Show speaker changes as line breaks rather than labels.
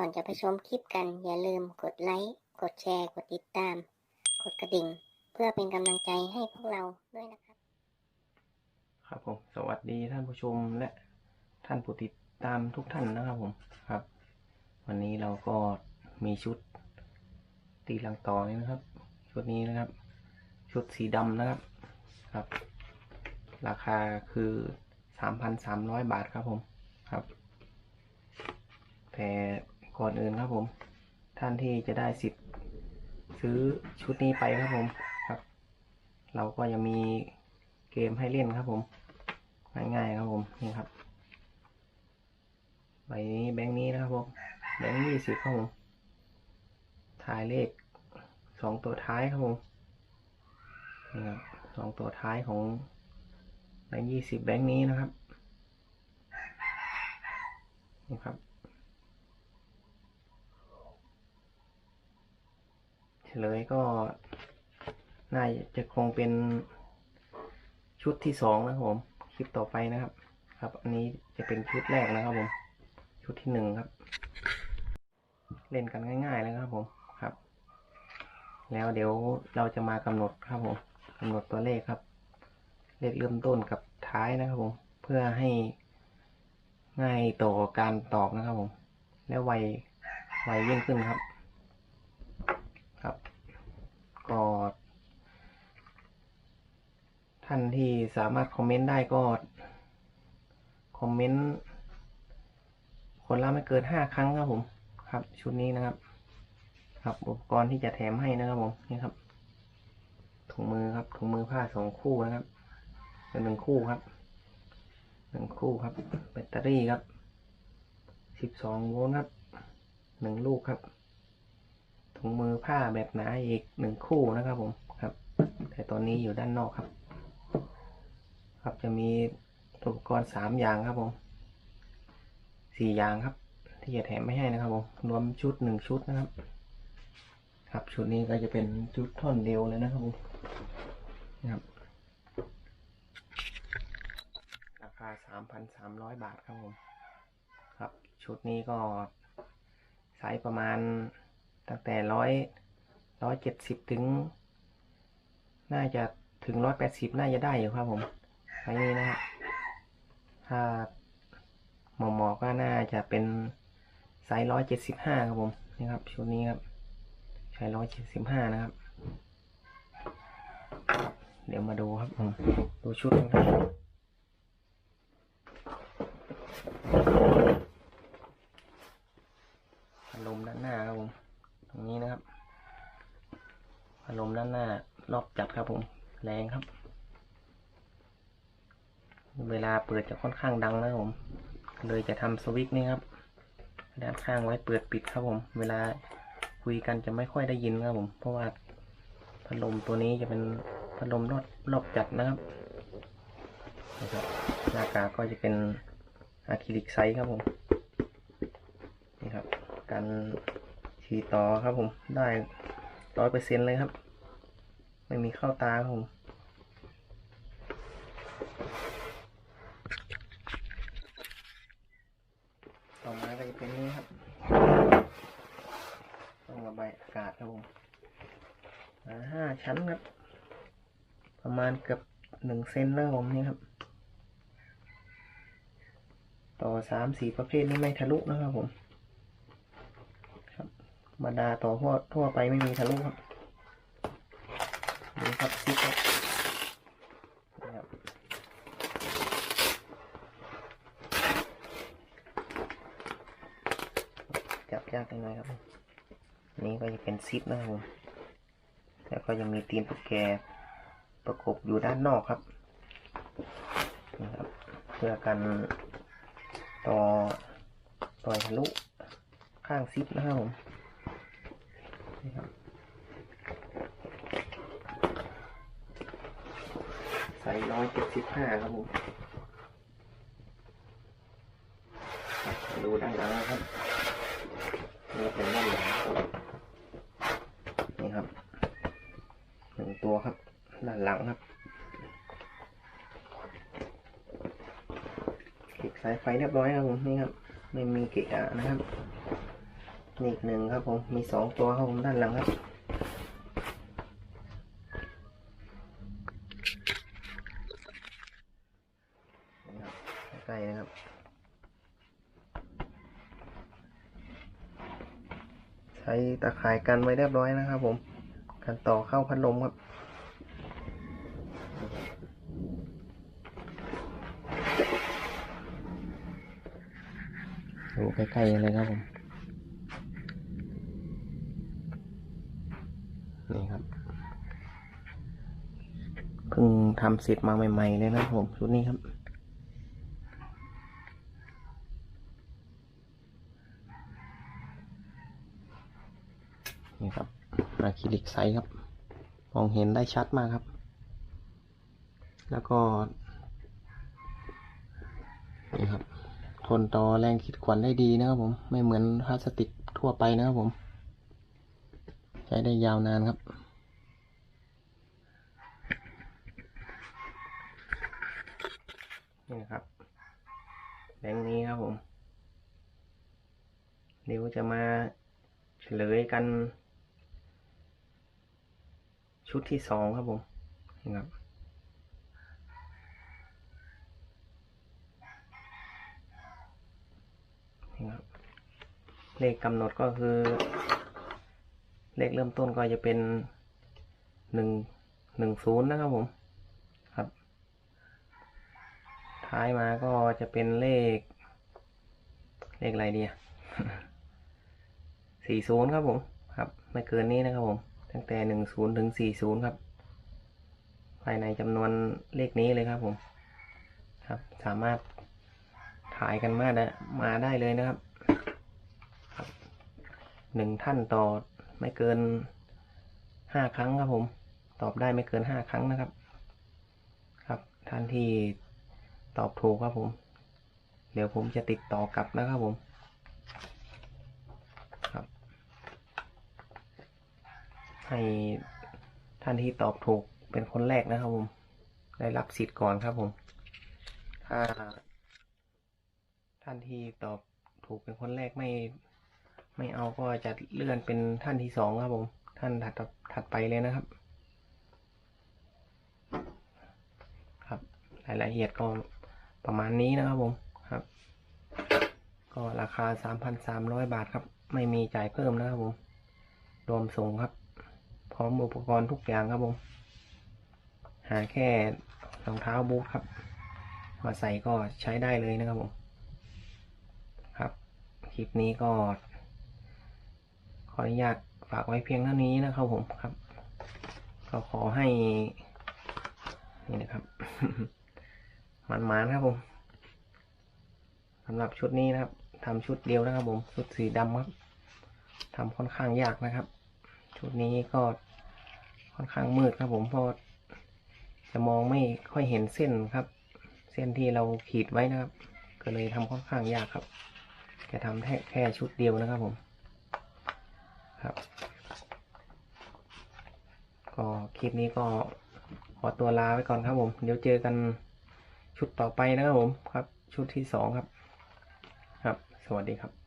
ก่อนจะไปชมคลิปกันอย่าลืมกดไลค์ กดแชร์ กดติดตาม กดกระดิ่ง เพื่อเป็นกำลังใจให้พวกเราด้วยนะครับ
ครับผม สวัสดีท่านผู้ชมและท่านผู้ติดตามทุกท่านนะครับผม ครับ วันนี้เราก็มีชุดตีลังต่อนี้นะครับ ชุดนี้นะครับ ชุดสีดำนะครับ ครับ ราคาคือสามพันสามร้อยบาทครับผม ครับแต่ ก่อนอื่นครับผม ท่านที่จะได้สิทธิ์ซื้อชุดนี้ไปครับผมครับ เราก็ยังมีเกมให้เล่นครับผม ง่ายๆครับผมนี่ครับใบนี้แบงค์นี้นะครับผมแบงค์ยี่สิบครับผมถ่ายเลขสองตัวท้ายครับผมนี่ครับสองตัวท้ายของแบงค์ยี่สิบแบงค์นี้นะครับนี่ครับ เฉลยก็น่าจะคงเป็นชุดที่สองนะครับผม คลิปต่อไปนะครับ ครับ อันนี้จะเป็นชุดแรกนะครับผม ชุดที่หนึ่งครับ เล่นกันง่ายๆเลยครับผมครับ แล้วเดี๋ยวเราจะมากำหนดครับผมกำหนดตัวเลขครับ เลขเริ่มต้นกับท้ายนะครับผม เพื่อให้ง่ายต่อการตอบนะครับผม และไวไวยิ่งขึ้นครับ ก็ ท่านที่สามารถคอมเมนต์ได้ก็ คอมเมนต์คนละไม่เกินห้าครั้งครับผม ครับ ชุดนี้นะครับ ครับอุปกรณ์ที่จะแถมให้นะครับผมนี่ครับถุงมือครับถุงมือผ้าสองคู่นะครับเป็นหนึ่งคู่ครับหนึ่งคู่ครับแบตเตอรี่ครับสิบสองโวลต์ครับหนึ่งลูกครับถุงมือผ้าแบบหนาอีกหนึ่งคู่นะครับผมครับ แต่ตอนนี้อยู่ด้านนอกครับ ครับ จะมีอุปกรณ์สามอย่างครับผมสี่อย่างครับ ที่จะแถมไม่ให้นะครับผมรวมชุดหนึ่งชุดนะครับ ครับชุดนี้ก็จะเป็นชุดท่อนเดียวเลยนะครับผมนะครับราคาสามพันสามร้อยบาทครับผมครับ ชุดนี้ก็ไซส์ประมาณตั้งแต่ร้อยร้อยเจ็ดสิบถึง น่าจะถึงร้อยแปดสิบน่าจะได้อยู่ครับผม รั้งนี้นะฮะถ้าหมอหมอก็น่าจะเป็นไซส์ร้อยเจ็ดสิบห้าครับผมนี่ครับชุดนี้ครับ ใช้ร้อยเจ็ดสิบห้านะครับ เดี๋ยวมาดูครับผมดูชุดกันครับพัดลมด้านหน้าครับผม ตรงนี้นะครับ พัดลมด้านหน้ารอบจัดครับผม แรงครับ เวลาเปิด จะค่อนข้างดังนะครับผม เลยจะทำสวิตช์นี่ครับ ด้านข้างไว้เปิดปิดครับผม เวลาคุยกันจะไม่ค่อยได้ยินครับผม เพราะว่าพัดลมตัวนี้จะเป็นพัดลมรอบรอบจัดนะครับนะครับหน้ากากก็จะเป็นอะคริลิกไซส์ครับผมนี่ครับการฉีดต่อครับผมได้ร้อยเปอร์เซ็นเลยครับ ไม่มีเข้าตาครับผม ต่อมาก็จะเป็นนี้ครับ ต้องระบายอากาศครับผมอ่า ห้าชั้นครับ ประมาณเกือบหนึ่งเซนแล้วผมนี่ครับ ต่อสามสี่ประเภทนี้ไม่ทะลุนะครับผม ครับบรรดาต่อทั่วทั่วไปไม่มีทะลุครับนี่ครับซิปครับนี่ครับจับยากยังไงครับนนี้ก็จะเป็นซิปนะครับผม แล้วก็ยังมีตีนตุ๊กแกประกบอยู่ด้านนอกครับนะครับ เพื่อกันต่อต่อยทะลุข้างซิปนะครับผมนี่ครับใส่ร้อยเจ็ดสิบห้าครับผมดูด้านหลังนะครับนี่เป็นด้านหลังนี่ครับหนึ่งตัวครับ ด้านหลังครับคลิกสายไฟเรียบร้อยครับผมนี่ครับ ไม่มีเกะกะนะครับนี่อีกหนึ่งครับผมมีสองตัวครับผมด้านหลังครับใกล้นะครับใช้ตะข่ายกันไว้เรียบร้อยนะครับผมการต่อเข้าพัดลมครับ ดูใกล้ๆเลยครับผม นี่ครับ เพิ่งทำเสร็จมาใหม่ ๆ เลยนะครับผมชุดนี้ครับนี่ครับอะคริลิกไซส์ครับ มองเห็นได้ชัดมากครับ แล้วก็ นี่ครับ ทนต่อแรงขีดขวัญได้ดีนะครับผม ไม่เหมือนพลาสติกทั่วไปนะครับผม ใช้ได้ยาวนานครับนี่นะครับแบงค์นี้ครับผมเดี๋ยวจะมาเฉลยกัน ชุดที่สองครับผมนี่ครับ นี่ครับ เลขกำหนดก็คือ เลขเริ่มต้นก็จะเป็นหนึ่งหนึ่งศูนย์นะครับผมครับ ท้ายมาก็จะเป็นเลข เลขอะไรเดีอะสี่ศูนย์ครับผมครับ ไม่เกินนี้นะครับผม ตั้งแต่หนึ่งศูนย์ถึงสี่ศูนย์ครับ ภายในจำนวนเลขนี้เลยครับผม ครับ สามารถถ่ายกันมาได้มาได้เลยนะครับ หนึ่งท่านต่อไม่เกินห้าครั้งครับผม ตอบได้ไม่เกินห้าครั้งนะครับ ครับท่านที่ตอบถูกครับผม เดี๋ยวผมจะติดต่อกลับนะครับผมครับ ให้ท่านที่ตอบถูกเป็นคนแรกนะครับผม ได้รับสิทธิ์ก่อนครับผม ถ้าท่านที่ตอบถูกเป็นคนแรกไม่ ไม่เอาก็จะเลื่อนเป็นท่านที่สองครับผม ท่านถัดถัดไปเลยนะครับ ครับรายละเอียดก็ประมาณนี้นะครับผมครับ ก็ราคาสามพันสามร้อยบาทครับ ไม่มีจ่ายเพิ่มนะครับผม รวมส่งครับ พร้อมอุปกรณ์ทุกอย่างครับผม หาแค่รองเท้าบูทครับ มาใส่ก็ใช้ได้เลยนะครับผม ครับ คลิปนี้ก็ ออนุญาตฝากไว้เพียงเท่านี้นะครับผมครับ ก็ขอให้ นี่นะครับ มันมานๆครับผมสำหรับชุดนี้นะครับทำชุดเดียวนะครับ ผมชุดสีดำครับทำค่อนข้างยากนะครับ ชุดนี้ก็ค่อนข้างมืดครับผมเพราะจะมองไม่ค่อยเห็นเส้นครับ เส้นที่เราขีดไว้นะครับ ก็เลยทำค่อนข้างยากครับ จะทำแค่ชุดเดียวนะครับผม ครับ ก็คลิปนี้ก็ขอตัวลาไว้ก่อนครับผม เดี๋ยวเจอกันชุดต่อไปนะครับผมครับ ชุดที่สองครับ ครับ สวัสดีครับ